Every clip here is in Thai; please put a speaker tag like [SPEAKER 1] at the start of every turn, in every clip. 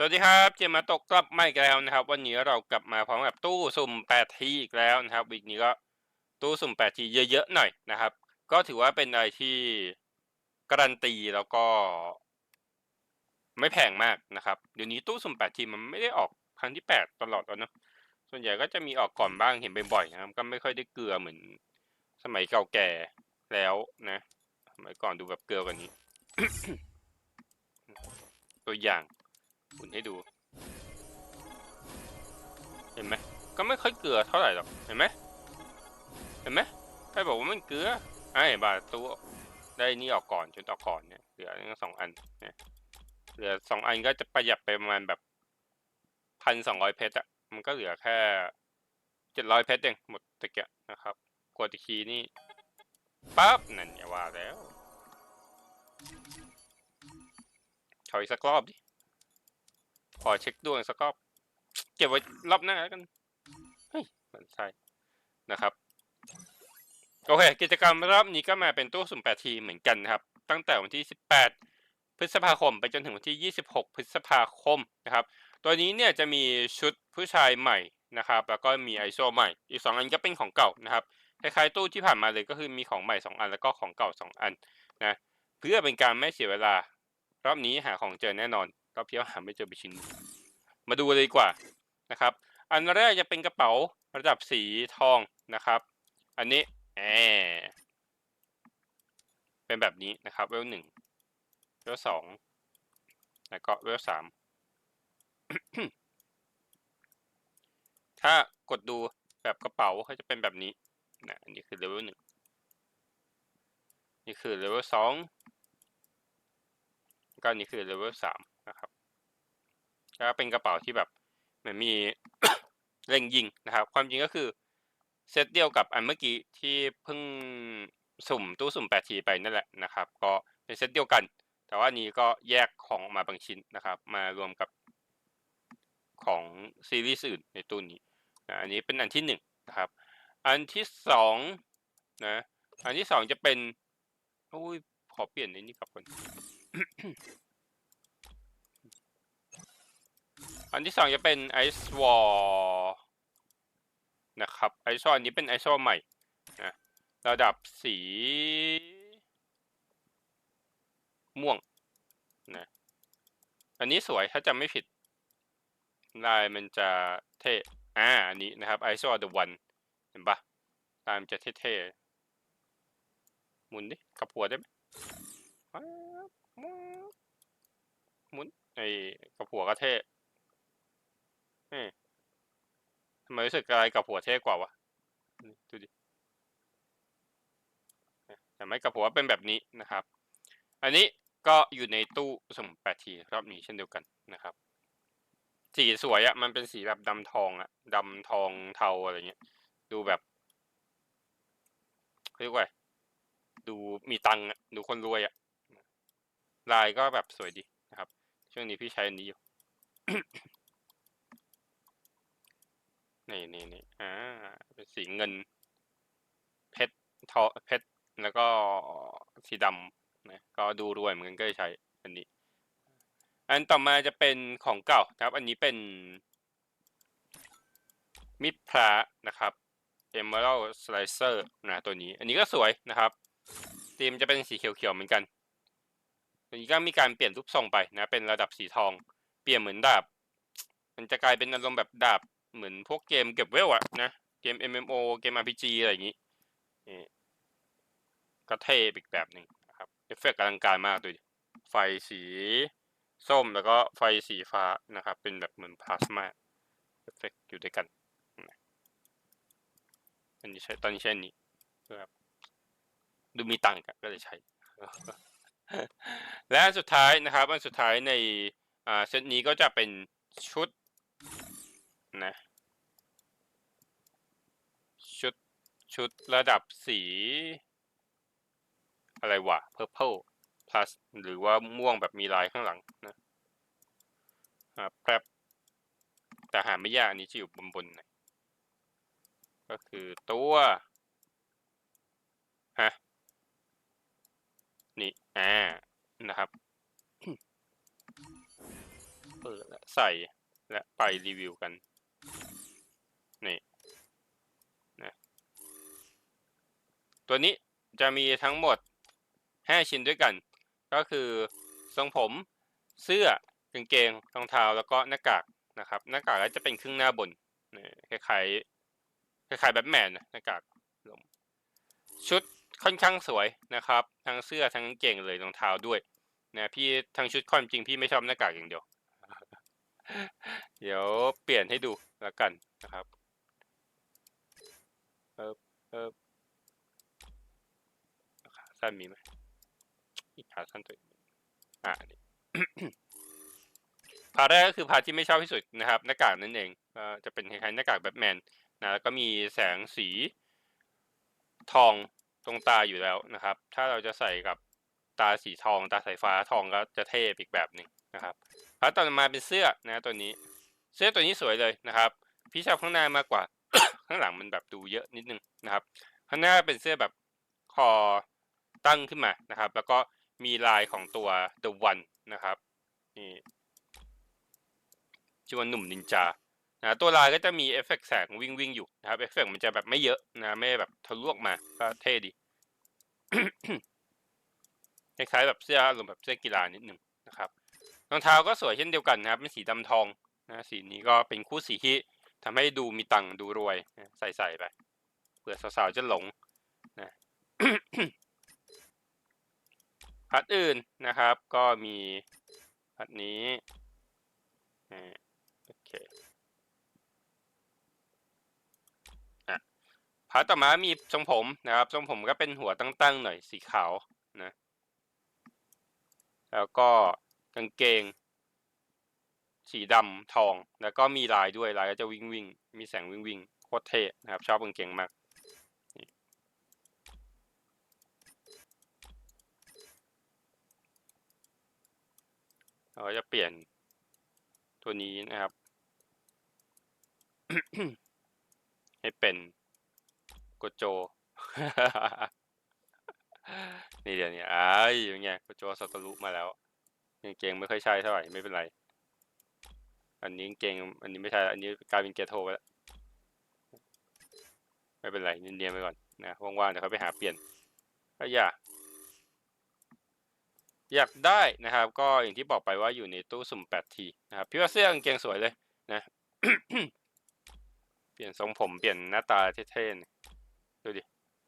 [SPEAKER 1] สวัสดีครับเจมมาตกกลับมาอีกแล้วนะครับ วันนี้เรากลับมาพร้อมกับตู้สุ่ม8ทีอีกแล้วนะครับวีคนี้ก็ตู้สุ่ม8ทีเยอะๆหน่อยนะครับ ก็ถือว่าเป็นอะไรที่การันตีแล้วก็ ไม่แพงมากนะครับเดี๋ยวนี้ตู้สุ่ม8ทีมันไม่ได้ออกครั้งที่ 8 ตลอดแล้วเนะส่วนใหญ่ก็จะมีออกก่อนบ้างเห็นบ่อยๆนะครับ ก็ไม่ค่อยได้เกลือเหมือน สมัยเก่าแก่แล้วนะสมัยก่อนดูแบบเกลือกว่านี้ ตัวอย่าง คุณให้ดู เห็นไหมก็ไม่ค่อยเกลือเท่าไหร่หรอกเห็นไหมเห็นไหมใครบอกว่ามันเกลือไอ้บาทตัวได้นี่ออกก่อนชุดออกก่อนเนี่ยเหลือสองอันเนี่ยเหลือสองอันก็จะประหยัดไปประมาณแบบพันสองร้อยเพชรอะมันก็เหลือแค่เจ็ดร้อยเพชรเองหมดตะเกียนะครับกดอีกทีนี่ปั๊บนั่นอย่าว่าแล้วขออีกสักรอบดิ ขอเช็คดวงสักรอบเก็บไว้รอบหน้าแล้วกันเฮ้ยมันใช่นะครับโอเค กิจกรรมรอบนี้ก็มาเป็นตู้สุ่ม8ทีเหมือนกันนะครับ ตั้งแต่วันที่ 18 พฤษภาคม ไปจนถึงวันที่ 26 พฤษภาคมนะครับ ตัวนี้เนี่ยจะมีชุดผู้ชายใหม่นะครับ แล้วก็มีไอโซใหม่ อีก 2 อันก็เป็นของเก่านะครับ คล้ายๆตู้ที่ผ่านมาเลยก็คือมีของใหม่ 2 อันแล้วก็ของเก่า 2 อันนะ เพื่อเป็นการไม่เสียเวลารอบนี้หาของเจอแน่นอน รอบที่แล้วหาไม่เจอไปชิ้น มาดูเลยดีกว่านะครับ อันแรกจะเป็นกระเป๋าระดับสีทองนะครับ อันนี้แอเป็นแบบนี้นะครับเวลหนึ่งเวลสองแล้วก็เวลสามถ้ากดดูแบบกระเป๋าเขาจะเป็นแบบนี้นะอันนี้คือเลเวลหนึ่งนี่คือเลเวลสองก็นนี้คือเลเวลสาม นะครับแล้วเป็นกระเป๋าที่แบบเหมือนมีเร่งยิงนะครับ ความจริงก็คือเซตเดียวกับอันเมื่อกี้ที่เพิ่งสุ่มตู้สุ่มแปดทีไปนั่นแหละนะครับ ก็เป็นเซตเดียวกัน แต่ว่านนี้ก็แยกของออกมาบางชิ้นนะครับ มารวมกับของซีรีส์อื่นในตู้นี้นะอันนี้เป็นอันที่หนึ่งนะครับ อันที่สองนะ อันที่สองจะเป็นอุ้ยขอเปลี่ยนในนี้ครับคน อันที่สองจะเป็นไอซ์วอลนะครับไอซ์วอลอันนี้เป็นไอซ์วอลใหม่นะระดับสี ม่วงนะอันนี้สวยถ้าจำไม่ผิดลายมันจะเท่อ่าอันนี้นะครับไอซ์วอลเดอะวันเห็นปะลายมันจะเท่ๆหมุนดิกับหัวได้ไหมหมุนไอ้กับหัวก็เท่ เอ๊ะทำไมรู้สึกอะไรกับหัวเท่กว่าวะดูดิแต่ไม่กับหัวเป็นแบบนี้นะครับ อันนี้ก็อยู่ในตู้สมแปดทีรอบนี้เช่นเดียวกันนะครับ สีสวยอะมันเป็นสีแบบดำทองอะดำทองเทาอะไรเงี้ย ดูแบบเรียกว่าดูมีตังค์อะดูคนรวยอะลายก็แบบสวยดีนะครับ ช่วงนี้พี่ใช้อันนี้อยู่ นี่นี่นี่อ่าเป็นสีเงิน เพชรทอเพชรแล้วก็สีดำนะก็ดูรวยเหมือนกันก็ใช้อันนี้ อันต่อมาจะเป็นของเก่านะครับ อันนี้เป็น มิดพระนะครับ Emerald Slicer นะตัวนี้ อันนี้ก็สวยนะครับธีมจะเป็นสีเขียวๆเหมือนกันตัวนี้ก็มีการเปลี่ยนรูปทรงไปนะ เป็นระดับสีทอง เปลี่ยนเหมือนดาบ มันจะกลายเป็นอารมณ์แบบดาบ เหมือนพวกเกมเก็บเวลอะนะเกม MMO เกม RPG อะไรอย่างนี้นี่ก็เท่อีกแบบหนึ่งครับเอฟเฟกต์อลังการมากดูดิไฟสีส้มแล้วก็ไฟสีฟ้านะครับ เป็นแบบเหมือนพลาสมาเอฟเฟกต์อยู่ด้วยกันอันนี้ใช้ตอนนี้ใช้นนี้เพื่อแบดูมีตังค์ก็เลยใช้ และสุดท้ายนะครับ อันสุดท้ายในเซตนี้ก็จะเป็นชุดนะ ชุดชุดระดับสี อะไรวะ purple plus หรือว่าม่วงแบบมีลายข้างหลังนะอ่าแป๊บแต่หาไม่ยากอันนี้จะอยู่บนบนหน่อยก็คือตัวฮะนี่อ่านะครับ เปิดแล้วใส่และไปรีวิวกัน นี่นะ ตัวนี้จะมีทั้งหมด 5 ชิ้นด้วยกัน ก็คือทรงผมเสื้อกางเกงรองเท้าแล้วก็หน้ากากนะครับ หน้ากากก็จะเป็นครึ่งหน้าบนคล้ายๆคล้ายๆแบทแมนนะหน้ากากลมชุดค่อนข้างสวยนะครับ ทั้งเสื้อทั้งกางเกงเลยรองเท้าด้วยนะพี่ทั้งชุดความจริงพี่ไม่ชอบหน้ากากอย่างเดียว เดี๋ยวเปลี่ยนให้ดูแล้วกันนะครับเออเออ สั้นมีไหมขาสั้นตัวอ่านี่พาร์ทแรกก็คือพาร์ทที่ไม่ชอบที่สุดนะครับหน้ากากนั่นเองก็จะเป็นคล้ายๆหน้ากากแบทแมนนะแล้วก็มีแสงสีทองตรงตาอยู่แล้วนะครับ ถ้าเราจะใส่กับตาสีทอง ตาสายฟ้าทองก็จะเท่อีกแบบหนึ่งนะครับพาร์ทต่อมาเป็นเสื้อนะตัวนี้ เสื้อตัวนี้สวยเลยนะครับ พี่ชอบข้างหน้ามากกว่า ข้างหลังมันแบบดูเยอะนิดนึงนะครับ ข้างหน้าเป็นเสื้อแบบคอ ตั้งขึ้นมานะครับ แล้วก็มีลายของตัว The One นะครับนี่ชื่อว่าหนุ่มนินจานะตัวลายก็จะมีเอฟเฟกต์แสงวิ่งวิ่งอยู่นะครับเอฟเฟกต์มันจะแบบไม่เยอะนะไม่แบบทะลุออกมาก็เท่ดีคล้ายๆแบบเสื้ออารมณ์แบบเสื้อกีฬานิดหนึ่งนะครับรองเท้าก็สวยเช่นเดียวกันนะครับเป็นสีดำทองนะสีนี้ก็เป็นคู่สีที่ทำให้ดูมีตังค์ดูรวยใส่ใส่ไปเผื่อสาวๆจะหลงนะ พัดอื่นนะครับ ก็มีพัดนี้โอเคอะพัดต่อมามีทรงผมนะครับทรงผมก็เป็นหัวตั้งๆหน่อยสีขาวนะแล้วก็กางเกง สีดำทอง แล้วก็มีลายด้วยลายก็จะวิ่งวิ่งมีแสงวิ่งวิ่งโคตรเท่นะครับ ชอบกางเกงมาก เราจะเปลี่ยนตัวนี้นะครับ ให้เป็นโกโจ นี่เดี๋ยวนี้อ้ายอย่างเงี้ยโกโจซาโตรุมาแล้วกางเกงไม่ค่อยใช่เท่าไหร่ไม่เป็นไร อันนี้กางเกงอันนี้ไม่ใช่ อันนี้กลายเป็นเกโทไปแล้ว ไม่เป็นไรเนียนๆไปก่อนนะว่างๆเดี๋ยวเขาไปหาเปลี่ยนถ้าอย่า อยากได้นะครับ ก็อย่างที่บอกไปว่าอยู่ในตู้สุ่ม8ทีนะครับพี่ว่าเสื้อกางเกงสวยเลยนะเปลี่ยนทรงผมเปลี่ยนหน้าตาเท่ๆนี่ดูดิ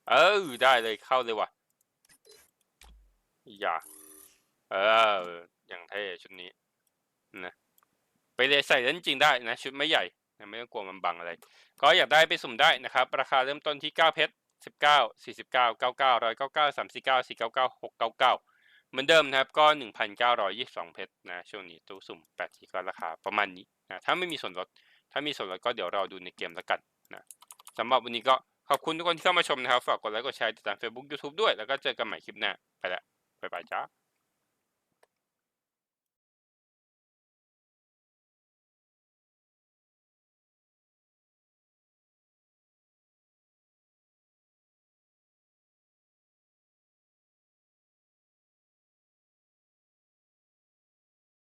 [SPEAKER 1] เออได้เลยเข้าเลยว่ะอย่าเอออย่างเท่ชุดนี้นะไปเลยใส่เล่นจริงได้นะ ชุดไม่ใหญ่นะไม่ต้องกลัวมันบังอะไร ก็อยากได้ไปสุ่มได้นะครับ ราคาเริ่มต้นที่ 9 เพชร 19 49 99 199 349 499 699 เหมือนเดิมนะครับก็ 1,922 เพชรนะช่วงนี้ตู้สุ่ม8ทีก็ราคาประมาณนี้นะถ้าไม่มีส่วนลด ถ้ามีส่วนลดก็เดี๋ยวเราดูในเกมแล้วกันนะสำหรับวันนี้ก็ขอบคุณทุกคนที่เข้ามาชมนะครับ ฝากกดไลค์กดแชร์ติดตาม Facebook YouTube ด้วย แล้วก็เจอกันใหม่คลิปหน้า ไปละบ๊ายบายจ้า